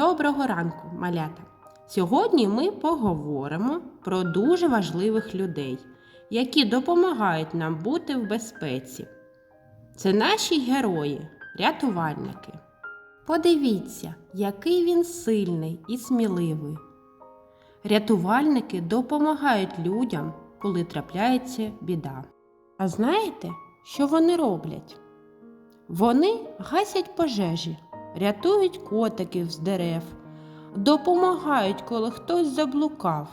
Доброго ранку, малята! Сьогодні ми поговоримо про дуже важливих людей, які допомагають нам бути в безпеці. Це наші герої, рятувальники. Подивіться, який він сильний і сміливий. Рятувальники допомагають людям, коли трапляється біда. А знаєте, що вони роблять? Вони гасять пожежі, рятують котиків з дерев, допомагають, коли хтось заблукав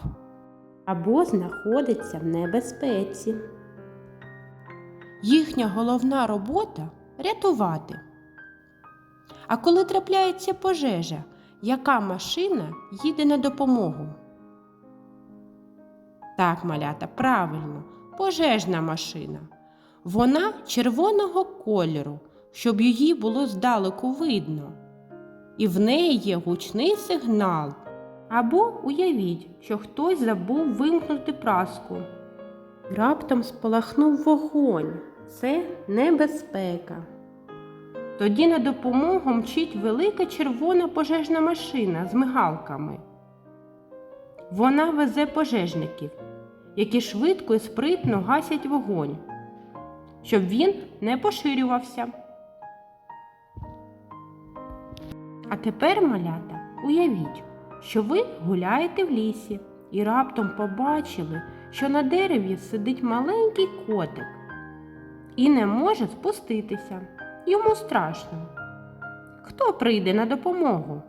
або знаходиться в небезпеці. Їхня головна робота рятувати. А коли трапляється пожежа, яка машина їде на допомогу? Так, малята, правильно, пожежна машина. Вона червоного кольору, щоб її було здалеку видно. І в неї є гучний сигнал. Або уявіть, що хтось забув вимкнути праску. Раптом спалахнув вогонь. Це небезпека. Тоді на допомогу мчить велика червона пожежна машина з мигалками. Вона везе пожежників, які швидко і спритно гасять вогонь, щоб він не поширювався. А тепер, малята, уявіть, що ви гуляєте в лісі і раптом побачили, що на дереві сидить маленький котик і не може спуститися. Йому страшно. Хто прийде на допомогу?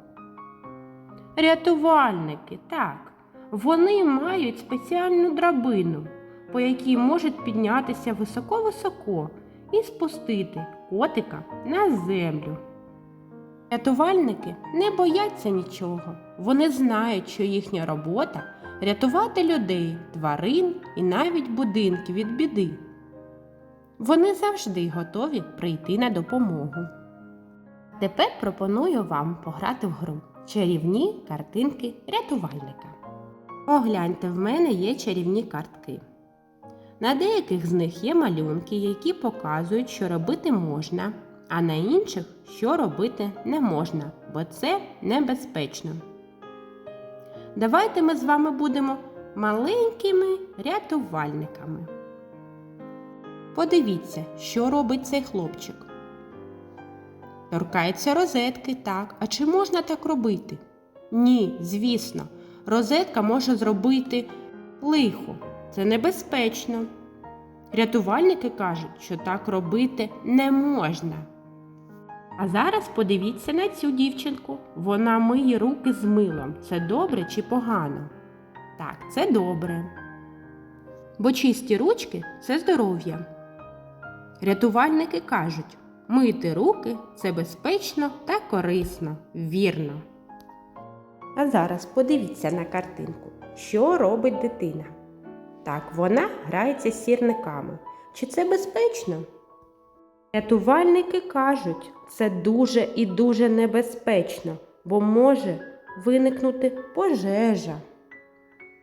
Рятувальники, так. Вони мають спеціальну драбину, по якій можуть піднятися високо-високо і спустити котика на землю. Рятувальники не бояться нічого. Вони знають, що їхня робота рятувати людей, тварин і навіть будинки від біди. Вони завжди готові прийти на допомогу. Тепер пропоную вам пограти в гру чарівні картинки рятувальника. Погляньте, в мене є чарівні картки. На деяких з них є малюнки, які показують, що робити можна, а на інших, що робити не можна, бо це небезпечно. Давайте ми з вами будемо маленькими рятувальниками. Подивіться, що робить цей хлопчик. Торкається розетки, так. А чи можна так робити? Ні, звісно, розетка може зробити лихо. Це небезпечно. Рятувальники кажуть, що так робити не можна. А зараз подивіться на цю дівчинку. Вона миє руки з милом. Це добре чи погано? Так, це добре. Бо чисті ручки це здоров'я. Рятувальники кажуть, мити руки це безпечно та корисно, вірно. А зараз подивіться на картинку, що робить дитина. Так, вона грається з сірниками. Чи це безпечно? Рятувальники кажуть, це дуже і дуже небезпечно, бо може виникнути пожежа.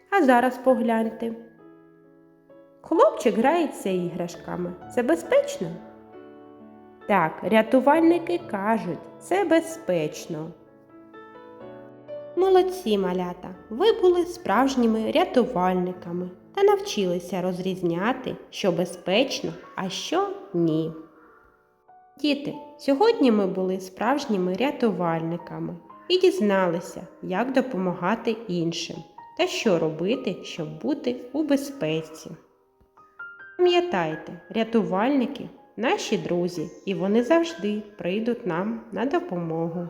А зараз погляньте. Хлопчик грається іграшками. Це безпечно? Так, рятувальники кажуть, це безпечно. Молодці малята, ви були справжніми рятувальниками та навчилися розрізняти, що безпечно, а що ні. Діти, сьогодні ми були справжніми рятувальниками і дізналися, як допомагати іншим та що робити, щоб бути у безпеці. Пам'ятайте, рятувальники наші друзі, і вони завжди прийдуть нам на допомогу.